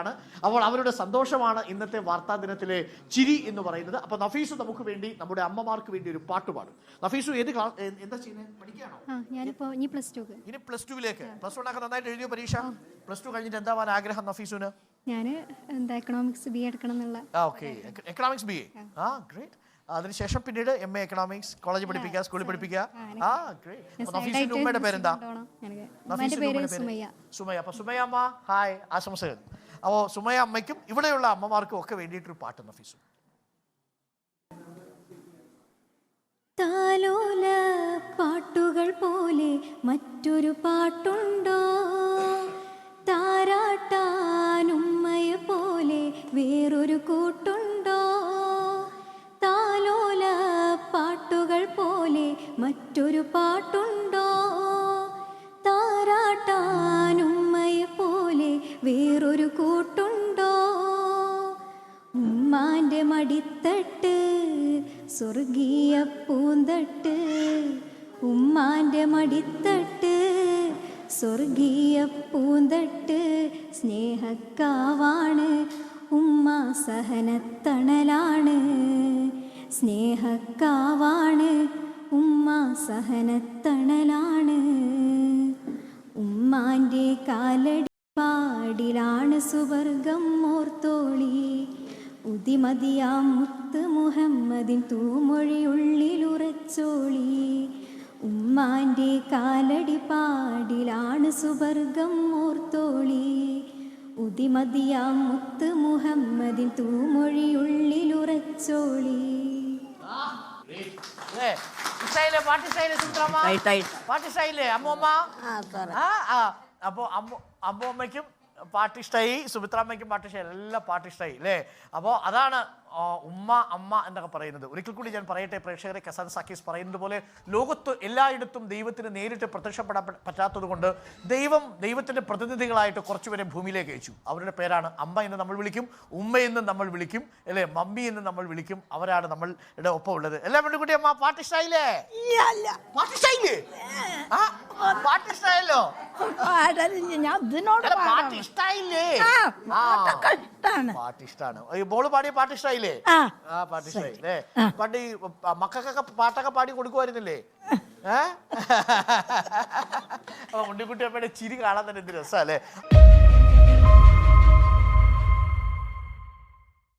ആണ് അപ്പോൾ അവരുടെ സന്തോഷമാണ് ഇന്നത്തെ വാർത്താ ദിനത്തിലെ ചിരി എന്ന് പറയുന്നത്. അപ്പൊ നഫീസു നമുക്ക് വേണ്ടി നമ്മുടെ അമ്മമാർക്ക് വേണ്ടി ഒരു പാട്ട് പാടും. നഫീസു ഏത് എന്താ ചെയ്യുന്നത് ഞാനിപ്പോ ഇനി പ്ലസ് ഇനി പ്ലസ് ടുവിലേക്ക്. പ്ലസ് വൺ ഒക്കെ നന്നായിട്ട് എഴുതിയോ പരീക്ഷ? പ്ലസ് ടു കഴിഞ്ഞിട്ട് എന്താവാൻ ആഗ്രഹം നഫീസുന് ഞാൻ എന്താ എക്കണോമിക്സ് ബി എടുക്കണം എന്നുള്ള ആ ഓക്കെ. എക്കണോമിക്സ് ബി ആ. ഗ്രേറ്റ് അതിനുശേഷം പിന്നീട് എം എ എക്കണോമിക്സ് കോളേജ് പഠിപ്പിക്കുക സ്കൂളിൽ പഠിപ്പിക്കുക ആ നഫീസിന്റെ ഉമ്മയുടെ പേരെന്താ? നഫീസിന്റെ സുമയ്യ. അപ്പൊ സുമയ്യ അമ്മ ഹായ് ആശംസകൾ. അപ്പോൾ സുമയ അമ്മയ്ക്കും ഇവിടെയുള്ള അമ്മമാർക്കും ഒക്കെ വേണ്ടിയിട്ടൊരു പാട്ട് നഫീസു താലോല പാട്ടുകൾ പോലെ മറ്റൊരു പാട്ടുണ്ടോ? താരാട്ടാനുമ്മയെ പോലെ വേറൊരു കൂട്ടുണ്ടോ? താലോല പാട്ടുകൾ പോലെ മറ്റൊരു പാട്ടുണ്ടോ? ഉമ്മാന്റെ മടിത്തട്ട് സ്വർഗീയ പൂന്തട്ട്. ഉമ്മാന്റെ മടിത്തട്ട് സ്വർഗീയ പൂന്തട്ട്. സ്നേഹക്കാവാണ് ഉമ്മ സഹനത്തണലാണ്. സ്നേഹക്കാവാണ് ഉമ്മ സഹനത്തണലാണ്. ഉമ്മാന്റെ കാലടി പാടിലാണ് സുവർഗം ഓർത്തോളി ഉദിമതിയാം മുത്ത് മുഹമ്മദിൻ തൂമൊഴിയുള്ളിലുറച്ചോളി. ഉമ്മാന്റെ കാലടി പാടിലാണ് സുവർഗം ഓർത്തോളി. ഉദിമതിയാം മുത്ത് മുഹമ്മദിൻ തൂമൊഴിയുള്ളിലുറച്ചോളി. പാട്ട് അമ്മൂമ്മ? അപ്പോൾ അമ്മ അമ്മൂമ്മയ്ക്കും പാട്ട് ഇഷ്ടമായി സുമിത്രാമ്മയ്ക്കും പാട്ട് ഇഷ്ടമായി എല്ലാം പാട്ട് ഇഷ്ടമായി അല്ലേ അപ്പോൾ അതാണ് ഉമ്മ അമ്മ എന്നൊക്കെ പറയുന്നത്. ഒരിക്കൽ കൂടി ഞാൻ പറയട്ടെ പ്രേക്ഷകരെ കസാൻ സാക്കീസ് പറയുന്നത് പോലെ ലോകത്ത് എല്ലായിടത്തും ദൈവത്തിന് നേരിട്ട് പ്രത്യക്ഷപ്പെടാൻ പറ്റാത്തത് കൊണ്ട് ദൈവം ദൈവത്തിന്റെ പ്രതിനിധികളായിട്ട് കുറച്ചുപേരെ ഭൂമിയിലേക്ക് അയച്ചു. അവരുടെ പേരാണ് അമ്മ എന്ന് നമ്മൾ വിളിക്കും ഉമ്മ എന്ന് നമ്മൾ വിളിക്കും അല്ലേ? മമ്മി എന്ന് നമ്മൾ വിളിക്കും അവരാണ് നമ്മളുടെ ഒപ്പം ഉള്ളത്. എല്ലാം പെൺകുട്ടി അമ്മ പാട്ട് ഇഷ്ടായില്ലേ പാട്ട് ഇഷ്ടായില്ലേ ആ പാട്ട് ഇഷ്ടായല്ലോ ഞാൻ ഇതിനോട് പാട്ട്. ഇഷ്ടായില്ലേ. പാട്ടൊക്കെ ഇഷ്ടാണ്. പാട്ട് ഇഷ്ടാണ്. പാടിയ പാട്ട് ഇഷ്ടായില്ലേ? ആ. പാട്ട് ഇഷ്ടായി അല്ലേ പണ്ട് ഈ മക്കൾക്കൊക്കെ പാട്ടൊക്കെ പാടി കൊടുക്കുമായിരുന്നില്ലേ? ഏഹ് ഉണ്ണിക്കുട്ടി അമ്മയുടെ ചിരി കാണാൻ തന്നെ എന്ത് രസമല്ലേ